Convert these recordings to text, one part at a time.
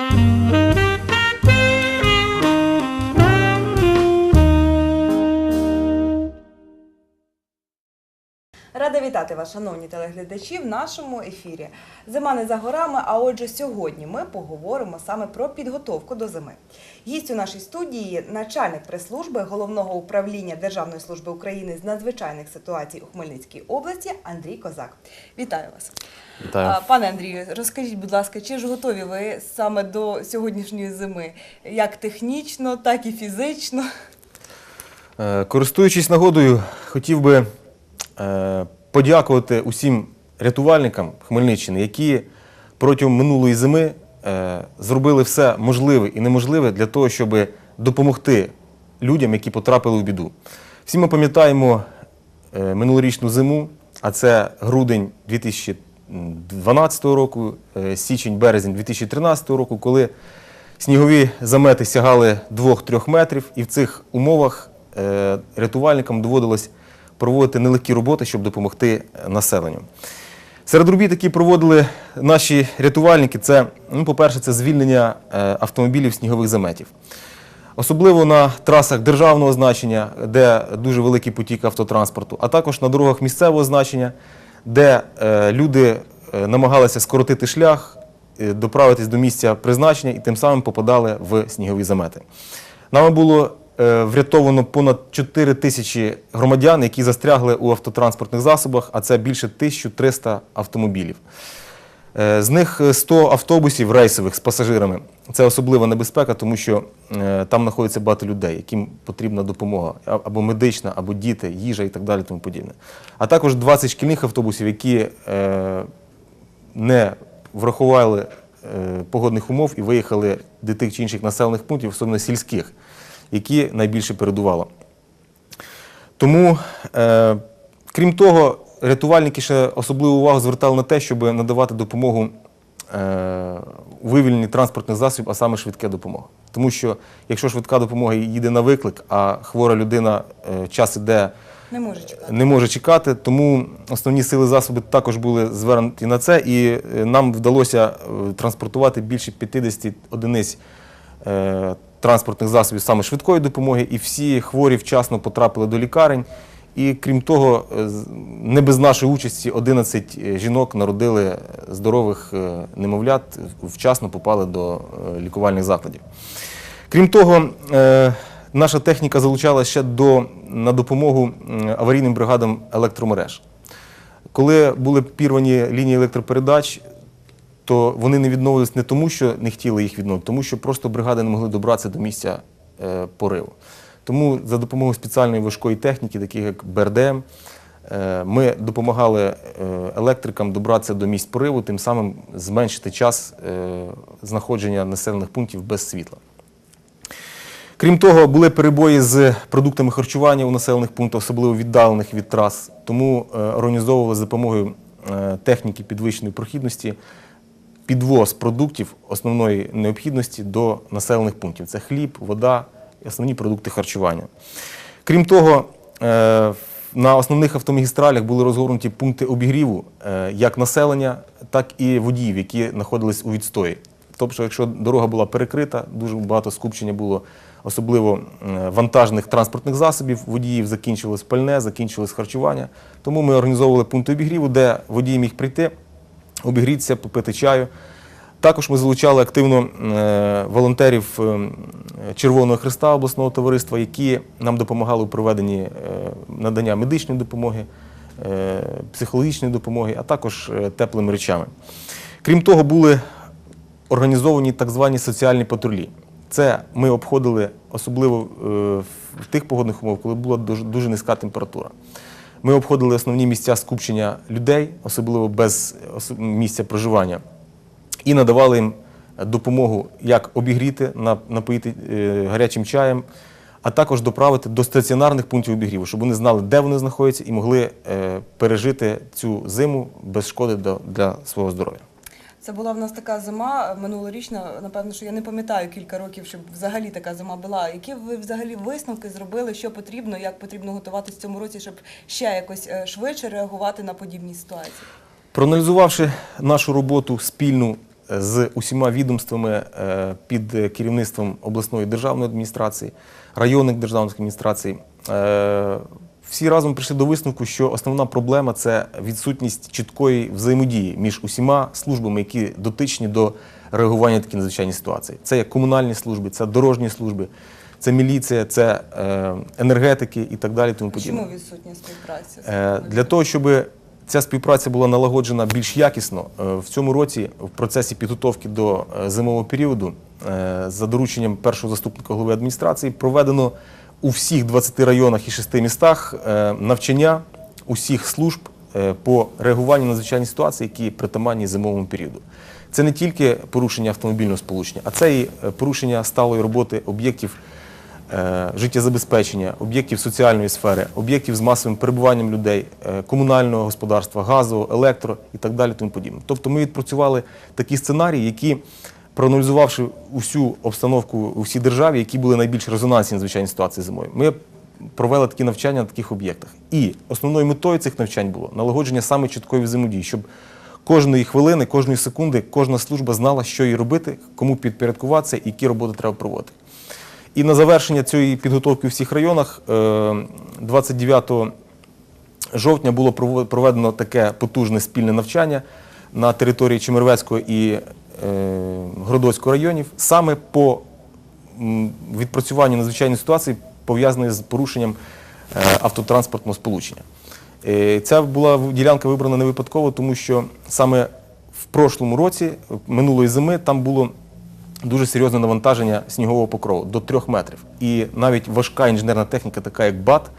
Música вітати вас, шановні телеглядачі, в нашому ефірі. Зима не за горами, а отже, сьогодні ми поговоримо саме про підготовку до зими. Гість у нашій студії начальник прес-служби головного управління Державної служби України з надзвичайних ситуацій у Хмельницькій області Андрій Козак. Вітаю вас. Вітаю. Пане Андрію, розкажіть, будь ласка, чи ж готові ви саме до сьогоднішньої зими, як технічно, так і фізично? Е, Користуючись нагодою, хотів би е, подякувати усім рятувальникам Хмельниччини, які протягом минулої зими е, зробили все можливе і неможливе для того, щоб допомогти людям, які потрапили у біду. Всі ми пам'ятаємо е, минулорічну зиму, а це грудень 2012 року, е, січень, березень 2013 року, коли Снігові замети сягали 2-3 метрів, і в цих умовах рятувальникам доводилось проводити нелегкі роботи, щоб допомогти населенню. Серед робіт, які проводили наші рятувальники, це, ну, по-перше, це звільнення е, автомобілів снігових заметів. Особливо на трасах державного значення, де дуже великий потік автотранспорту, а також на дорогах місцевого значення, де е, люди е, намагалися скоротити шлях, доправитись до місця призначення і тим самим попадали в снігові замети. Нами було врятовано понад 4 тисячі громадян, які застрягли у автотранспортних засобах, а це більше 1300 автомобілів. Е, З них е, 100 автобусів рейсових з пасажирами. Це особлива небезпека, тому що е, там знаходиться багато людей, яким потрібна допомога або медична, або діти, їжа і так далі. Тому подібне. А також 20 шкільних автобусів, які е, не врахували е, погодних умов і виїхали до тих чи інших населених пунктів, особливо сільських, які найбільше передувало. Тому, е, крім того, рятувальники ще особливу увагу звертали на те, щоб надавати допомогу е, вивільненні транспортних засобів, а саме швидка допомога. Тому що якщо швидка допомога їде на виклик, а хвора людина е, час іде Не можу чекати. не може чекати, тому основні сили засоби також були звернуті на це, і е, нам вдалося е, транспортувати більше 50 одиниць е, транспортних засобів саме швидкої допомоги, і всі хворі вчасно потрапили до лікарень. І крім того, е, не без нашої участі 11 жінок народили здорових е, немовлят, вчасно попали до е, лікувальних закладів. Крім того, е, наша техніка залучалася ще до, на допомогу аварійним бригадам електромереж. Коли були пірвані лінії електропередач, то вони не відновились не тому, що не хотіли їх відновити, тому що просто бригади не могли добратися до місця е, пориву. Тому за допомогою спеціальної важкої техніки, таких як БРДМ, е, ми допомагали е, електрикам добратися до місць пориву, тим самим зменшити час знаходження населених пунктів без світла. Крім того, були перебої з продуктами харчування у населених пунктах, особливо віддалених від трас. Тому організовували за допомогою техніки підвищеної прохідності підвоз продуктів основної необхідності до населених пунктів. Це хліб, вода основні продукти харчування. Крім того, е, на основних автомагістралях були розгорнуті пункти обігріву е, як населення, так і водіїв, які знаходились у відстої. Тобто, якщо дорога була перекрита, дуже багато скупчення було, особливо вантажних транспортних засобів, водіїв закінчилось пальне, закінчилось харчування. Тому ми організовували пункти обігріву, де водій міг прийти, обігрітися, попити чаю. Також ми залучали активно е, волонтерів е, Червоного Христа обласного товариства, які нам допомагали у проведенні е, надання медичної допомоги, психологічної допомоги, а також теплими речами. Крім того, були організовані так звані соціальні патрулі. Це ми обходили особливо в тих погодних умовах, коли була дуже низька температура. Ми обходили основні місця скупчення людей, особливо без місця проживання, і надавали їм допомогу, як обігріти, на- напоїти е, гарячим чаєм, а також доправити до стаціонарних пунктів обігріву, щоб вони знали, де вони знаходяться, і могли е, пережити цю зиму без шкоди для свого здоров'я. Це була в нас така зима минулорічна. Напевно, що я не пам'ятаю кілька років, щоб взагалі така зима була. Які ви взагалі висновки зробили, що потрібно, як потрібно готуватися в цьому році, щоб ще якось е, швидше реагувати на подібні ситуації? Проаналізувавши нашу роботу спільну з усіма відомствами е, під е, керівництвом обласної державної адміністрації, районних державних адміністрацій. Всі разом прийшли до висновку, що основна проблема це відсутність чіткої взаємодії між усіма службами, які дотичні до реагування на такі надзвичайні ситуації. Це як комунальні служби, це дорожні служби, це міліція, це е, енергетики і так далі. Тому подібне. Чому відсутня співпраця? Е, Для того, щоб ця співпраця була налагоджена більш якісно, е, в цьому році в процесі підготовки до е, зимового періоду е, за дорученням першого заступника голови адміністрації проведено у всіх 20 районах і 6 містах е, навчання усіх служб е, по реагуванню на надзвичайні ситуації, які притаманні зимовому періоду. Це не тільки порушення автомобільного сполучення, а це і е, порушення сталої роботи об'єктів життєзабезпечення, об'єктів соціальної сфери, об'єктів з масовим перебуванням людей, комунального господарства, газового, електро і так далі. Тому подібне. Тобто ми відпрацювали такі сценарії, які, проаналізувавши усю обстановку у всій державі, які були найбільш резонансні надзвичайні ситуації зимою, ми провели такі навчання на таких об'єктах. І основною метою цих навчань було налагодження саме чіткої взаємодії, щоб кожної хвилини, кожної секунди кожна служба знала, що їй робити, кому підпорядкуватися і які роботи треба проводити. І на завершення цієї підготовки у всіх районах е, 29 жовтня було проведено таке потужне спільне навчання на території Чемервецького і е, Гродоцького районів саме по відпрацюванню надзвичайної ситуації, пов'язаної з порушенням е, автотранспортного сполучення. Е, Ця була ділянка вибрана не випадково, тому що саме в прошлому році, минулої зими, там було дуже серйозне навантаження снігового покрову до трьох метрів. І навіть важка інженерна техніка, така як БАТ,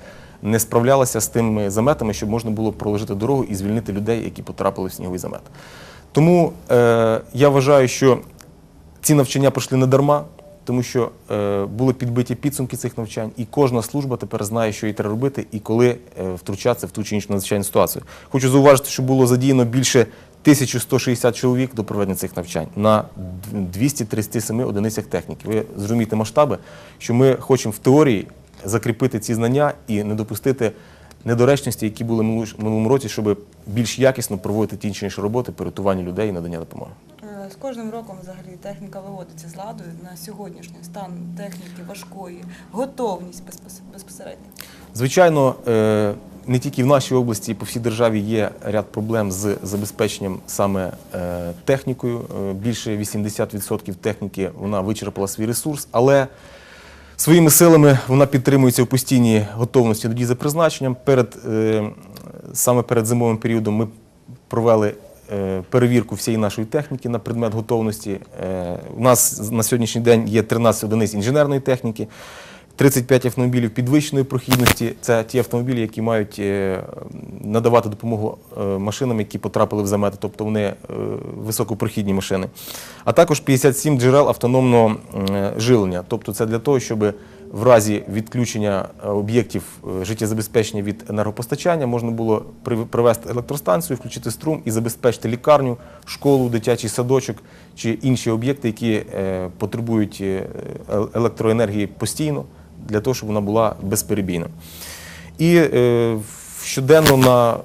не справлялася з тими заметами, щоб можна було проложити дорогу і звільнити людей, які потрапили в сніговий замет. Тому е, я вважаю, що ці навчання пройшли не дарма, тому що е, були підбиті підсумки цих навчань, і кожна служба тепер знає, що їй треба робити і коли е, втручатися в ту чи іншу надзвичайну ситуацію. Хочу зауважити, що було задіяно більше 1160 чоловік до проведення цих навчань на 237 одиницях техніки. Ви зрозумієте масштаби, що ми хочемо в теорії закріпити ці знання і не допустити недоречності, які були в минулому- році, щоб більш якісно проводити ті чи інші роботи по рятуванню людей і надання допомоги. З кожним роком взагалі техніка виводиться з ладу на сьогоднішній стан техніки важкої, готовність безпосередньо. Звичайно, е, не тільки в нашій області, по всій державі є ряд проблем з забезпеченням саме е, технікою. Е, Більше 80% техніки вона вичерпала свій ресурс, але своїми силами вона підтримується в постійній готовності до дій за призначенням. Перед, саме перед зимовим періодом ми провели перевірку всієї нашої техніки на предмет готовності. Е, У нас на сьогоднішній день є 13 одиниць інженерної техніки. 35 автомобілів підвищеної прохідності це ті автомобілі, які мають е, надавати допомогу е, машинам, які потрапили в замети, тобто вони е, високопрохідні машини. А також 57 джерел автономного е, жилення. Тобто це для того, щоб в разі відключення е, об'єктів е, життєзабезпечення від енергопостачання можна було при- привести електростанцію, включити струм і забезпечити лікарню, школу, дитячий садочок чи інші об'єкти, які е, потребують електроенергії постійно, для того, щоб вона була безперебійна. І щоденно на,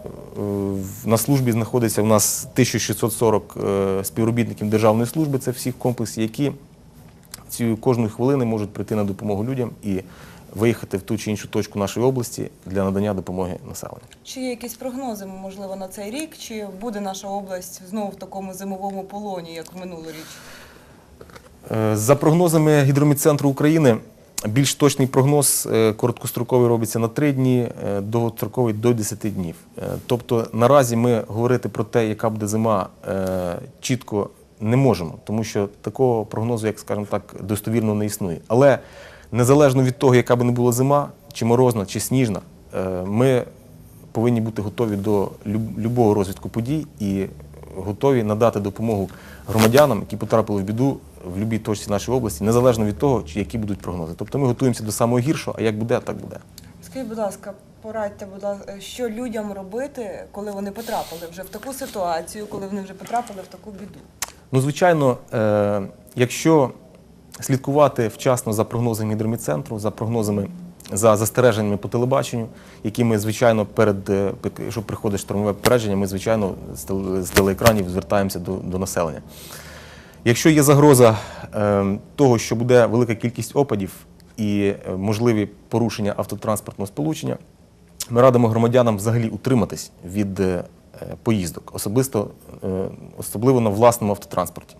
на службі знаходиться у нас 1640 е, співробітників державної служби, це всіх комплексів, які ці кожної хвилини можуть прийти на допомогу людям і виїхати в ту чи іншу точку нашої області для надання допомоги населенню. Чи є якісь прогнози, можливо, на цей рік? Чи буде наша область знову в такому зимовому полоні, як в минулоріч? Е, За прогнозами Гідромедцентру України, більш точний прогноз е, короткостроковий робиться на 3 дні, е, довгостроковий до 10 днів. Тобто наразі ми говорити про те, яка буде зима, чітко не можемо, тому що такого прогнозу, як скажімо так, достовірно не існує. Але незалежно від того, яка би не була зима, чи морозна, чи сніжна, е, ми повинні бути готові до люб- любого розвитку подій і готові надати допомогу громадянам, які потрапили в біду в будь-якій точці нашої області, незалежно від того, чи які будуть прогнози. Тобто ми готуємося до самого гіршого, а як буде, так буде. Скажіть, будь ласка, порадьте, будь ласка, що людям робити, коли вони потрапили вже в таку ситуацію, коли вони вже потрапили в таку біду? Ну, звичайно, е, якщо слідкувати вчасно за прогнозами гідромедцентру, за прогнозами, за застереженнями по телебаченню, які ми, звичайно, перед е, якщо приходить штурмове попередження, ми, звичайно, з телеекранів звертаємося до, до населення. Якщо є загроза е, того, що буде велика кількість опадів і е, можливі порушення автотранспортного сполучення, ми радимо громадянам взагалі утриматись від е, поїздок, особисто, е, особливо на власному автотранспорті.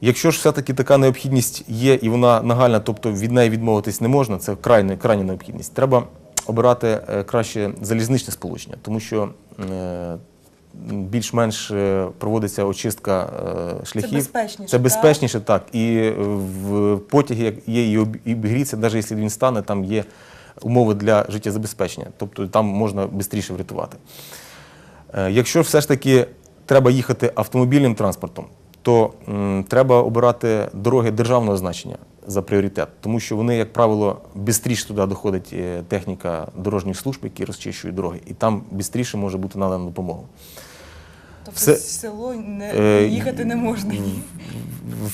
Якщо ж все-таки така необхідність є і вона нагальна, тобто від неї відмовитись не можна, це крайня, крайня необхідність. Треба обирати е, краще залізничне сполучення, тому що е, більш-менш е, проводиться очистка е, шляхів. безпечніше, Це безпечніше, так. І е, в потягі є і і обігріться, навіть якщо він стане, там є умови для життєзабезпечення. Тобто там можна швидше врятувати. Е, Якщо все ж таки треба їхати автомобільним транспортом, то м, треба обирати дороги державного значення за пріоритет, тому що вони, як правило, швидше туди доходить е, техніка дорожніх служб, які розчищують дороги, і там швидше може бути надана допомога. Тобто Все- в село не, Е, їхати не можна.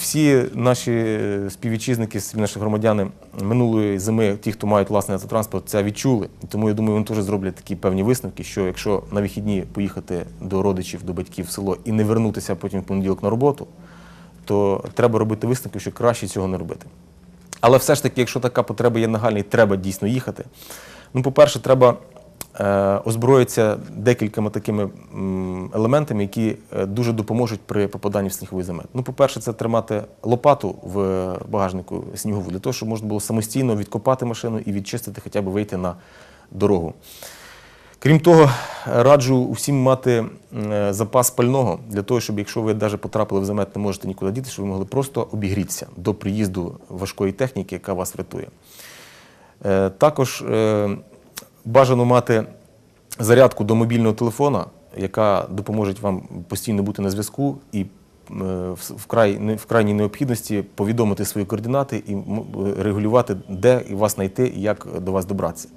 Всі наші е, співвітчизники, наші громадяни минулої зими, ті, хто мають власний автотранспорт, це відчули. Тому я думаю, вони теж зроблять такі певні висновки, що якщо на вихідні поїхати до родичів, до батьків в село і не вернутися потім в понеділок на роботу, то треба робити висновки, що краще цього не робити. Але все ж таки, якщо така потреба є нагальна і треба дійсно їхати, ну, по-перше, треба е, озброїтися декількома такими елементами, які е, дуже допоможуть при попаданні в сніговий замет. Ну, по-перше, це тримати лопату в багажнику снігову, для того, щоб можна було самостійно відкопати машину і відчистити, хоча б вийти на дорогу. Крім того, раджу усім мати запас пального для того, щоб якщо ви навіть потрапили в замет, не можете нікуди діти, щоб ви могли просто обігрітися до приїзду важкої техніки, яка вас врятує. Е, Також бажано мати зарядку до мобільного телефона, яка допоможе вам постійно бути на зв'язку і е, в- в, край, в крайній необхідності повідомити свої координати і регулювати, де вас знайти і як до вас добратися.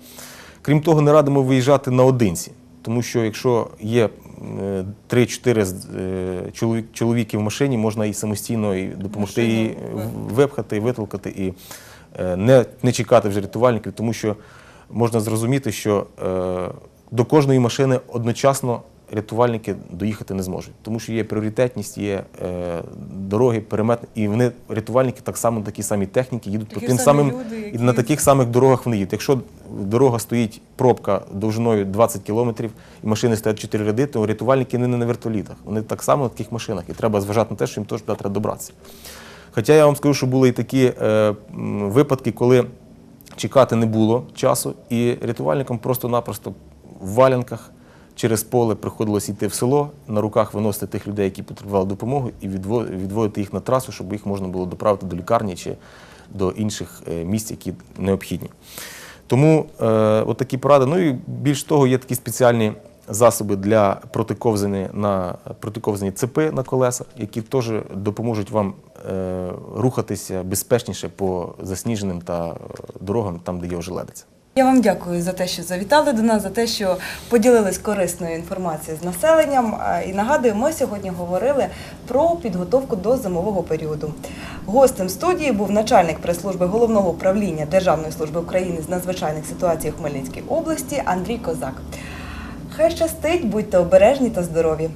Крім того, не радимо виїжджати наодинці, тому що якщо є е, 3-4 з- е, чоловік, чоловіки в машині, можна і самостійно і допомогти їй випхати, витолкати, і е, не, не чекати вже рятувальників, тому що можна зрозуміти, що е, до кожної машини одночасно рятувальники доїхати не зможуть, тому що є пріоритетність, є е, дороги, перемети, і вони рятувальники так само такі самі техніки їдуть Такі по тим самі самим люди, і які- на таких самих дорогах вони їдуть. Якщо дорога стоїть пробка довжиною 20 кілометрів і машини стоять 4 ряди, то рятувальники не на вертолітах. Вони так само на таких машинах. І треба зважати на те, що їм теж туди треба добратися. Хоча я вам скажу, що були і такі е, випадки, коли чекати не було часу, і рятувальникам просто-напросто в валянках через поле приходилось йти в село, на руках виносити тих людей, які потребували допомоги, і відво- відводити їх на трасу, щоб їх можна було доправити до лікарні чи до інших е, місць, які необхідні. Тому е, от поради. Ну і більш того, є такі спеціальні засоби для протиковзання на протиковзані цепи на колеса, які теж допоможуть вам е, рухатися безпечніше по засніженим та е, дорогам, там, де є ожеледиця. Я вам дякую за те, що завітали до нас, за те, що поділились корисною інформацією з населенням. І нагадую, ми сьогодні говорили про підготовку до зимового періоду. Гостем студії був начальник прес-служби головного управління Державної служби України з надзвичайних ситуацій у Хмельницькій області Андрій Козак. Хай щастить, будьте обережні та здорові.